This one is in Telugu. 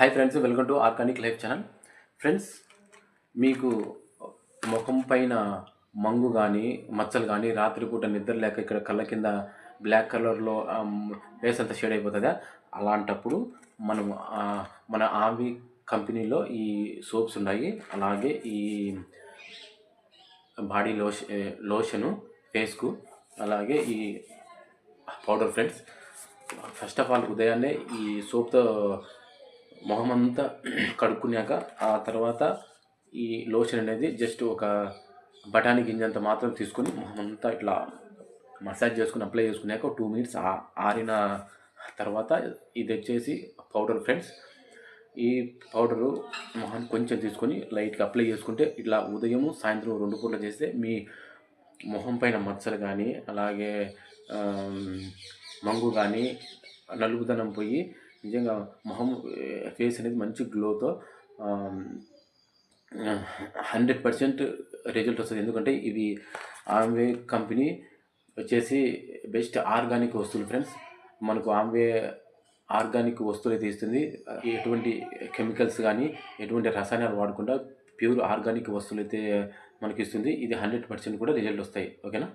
Hi friends welcome to organic life channel friends మీకు ముఖం పైన మంగు కానీ మచ్చలు కానీ రాత్రిపూట నిద్ర లేక ఇక్కడ కళ్ళ కింద బ్లాక్ కలర్లో ఫేస్ అంతా షేడ్ అయిపోతుందా? అలాంటప్పుడు మనం మన ఆవి కంపెనీలో ఈ సోప్స్ ఉన్నాయి. అలాగే ఈ బాడీ లోష లోషను ఫేస్కు అలాగే ఈ powder friends first of all ఉదయాన్నే ఈ సోప్తో మొహం అంతా కడుక్కున్నాక ఆ తర్వాత ఈ లోషన్ అనేది జస్ట్ ఒక బఠానీ గింజంత మాత్రం తీసుకొని మొహం అంతా ఇట్లా మసాజ్ చేసుకుని అప్లై చేసుకున్నాక టూ మినిట్స్ ఆరిన తర్వాత ఇది వచ్చేసి పౌడర్ ఫ్రెండ్స్. ఈ పౌడరు మొహాన్ని కొంచెం తీసుకొని లైట్గా అప్లై చేసుకుంటే ఇట్లా ఉదయం సాయంత్రం రెండు పూటలు చేస్తే మీ మొహం పైన మచ్చలు కానీ అలాగే మంగు కానీ నలుపుదనం పోయి నిజంగా మొహం ఫేస్ అనేది మంచి గ్లోతో హండ్రెడ్ పర్సెంట్ రిజల్ట్ వస్తుంది. ఎందుకంటే ఇవి ఆమ్వే కంపెనీ వచ్చేసి బెస్ట్ ఆర్గానిక్ వస్తువులు ఫ్రెండ్స్ మనకు ఆమ్వే ఆర్గానిక్ వస్తువులు అయితే ఇస్తుంది. ఎటువంటి కెమికల్స్ కానీ ఎటువంటి రసాయనాలు వాడకుండా ప్యూర్ ఆర్గానిక్ వస్తువులు అయితే మనకి ఇస్తుంది. ఇది హండ్రెడ్ పర్సెంట్ కూడా రిజల్ట్ వస్తాయి. ఓకేనా?